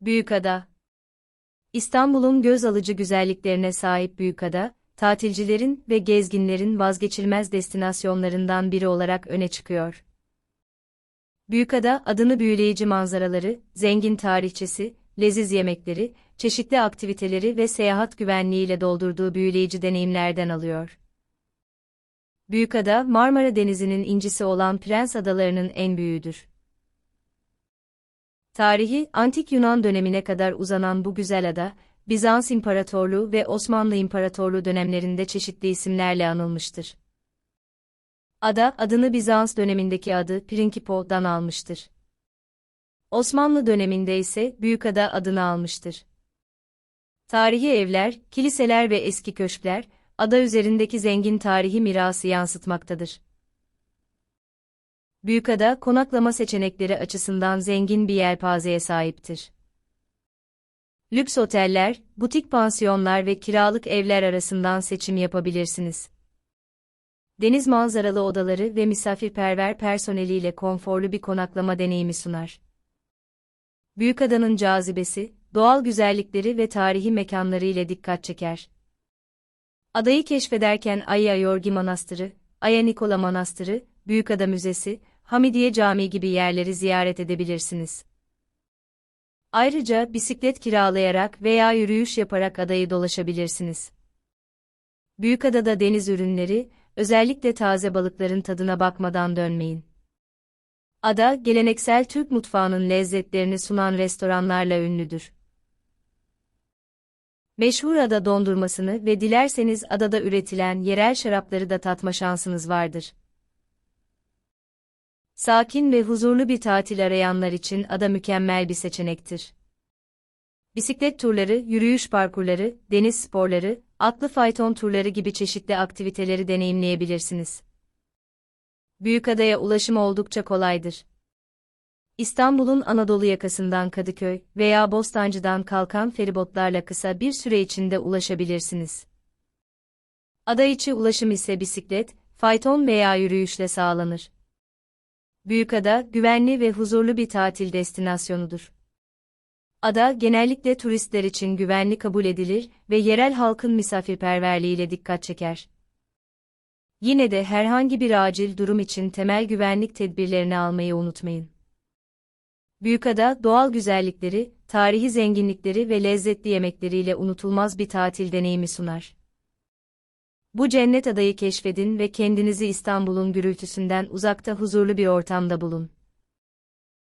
Büyükada İstanbul'un göz alıcı güzelliklerine sahip Büyükada, tatilcilerin ve gezginlerin vazgeçilmez destinasyonlarından biri olarak öne çıkıyor. Büyükada, adını büyüleyici manzaraları, zengin tarihçesi, leziz yemekleri, çeşitli aktiviteleri ve seyahat güvenliğiyle doldurduğu büyüleyici deneyimlerden alıyor. Büyükada, Marmara Denizi'nin incisi olan Prens Adaları'nın en büyüğüdür. Tarihi, Antik Yunan dönemine kadar uzanan bu güzel ada, Bizans İmparatorluğu ve Osmanlı İmparatorluğu dönemlerinde çeşitli isimlerle anılmıştır. Ada, adını Bizans dönemindeki adı Prinkipo'dan almıştır. Osmanlı döneminde ise Büyükada adını almıştır. Tarihi evler, kiliseler ve eski köşkler, ada üzerindeki zengin tarihi mirası yansıtmaktadır. Büyükada, konaklama seçenekleri açısından zengin bir yelpazeye sahiptir. Lüks oteller, butik pansiyonlar ve kiralık evler arasından seçim yapabilirsiniz. Deniz manzaralı odaları ve misafirperver personeliyle konforlu bir konaklama deneyimi sunar. Büyükada'nın cazibesi, doğal güzellikleri ve tarihi mekanları ile dikkat çeker. Adayı keşfederken Aya Yorgi Manastırı, Aya Nikola Manastırı, Büyükada Müzesi, Hamidiye Camii gibi yerleri ziyaret edebilirsiniz. Ayrıca bisiklet kiralayarak veya yürüyüş yaparak adayı dolaşabilirsiniz. Büyükada'da deniz ürünleri, özellikle taze balıkların tadına bakmadan dönmeyin. Ada, geleneksel Türk mutfağının lezzetlerini sunan restoranlarla ünlüdür. Meşhur ada dondurmasını ve dilerseniz adada üretilen yerel şarapları da tatma şansınız vardır. Sakin ve huzurlu bir tatil arayanlar için ada mükemmel bir seçenektir. Bisiklet turları, yürüyüş parkurları, deniz sporları, atlı fayton turları gibi çeşitli aktiviteleri deneyimleyebilirsiniz. Büyükada'ya ulaşım oldukça kolaydır. İstanbul'un Anadolu yakasından Kadıköy veya Bostancı'dan kalkan feribotlarla kısa bir süre içinde ulaşabilirsiniz. Ada içi ulaşım ise bisiklet, fayton veya yürüyüşle sağlanır. Büyükada, güvenli ve huzurlu bir tatil destinasyonudur. Ada, genellikle turistler için güvenli kabul edilir ve yerel halkın misafirperverliğiyle dikkat çeker. Yine de herhangi bir acil durum için temel güvenlik tedbirlerini almayı unutmayın. Büyükada, doğal güzellikleri, tarihi zenginlikleri ve lezzetli yemekleriyle unutulmaz bir tatil deneyimi sunar. Bu cennet adayı keşfedin ve kendinizi İstanbul'un gürültüsünden uzakta huzurlu bir ortamda bulun.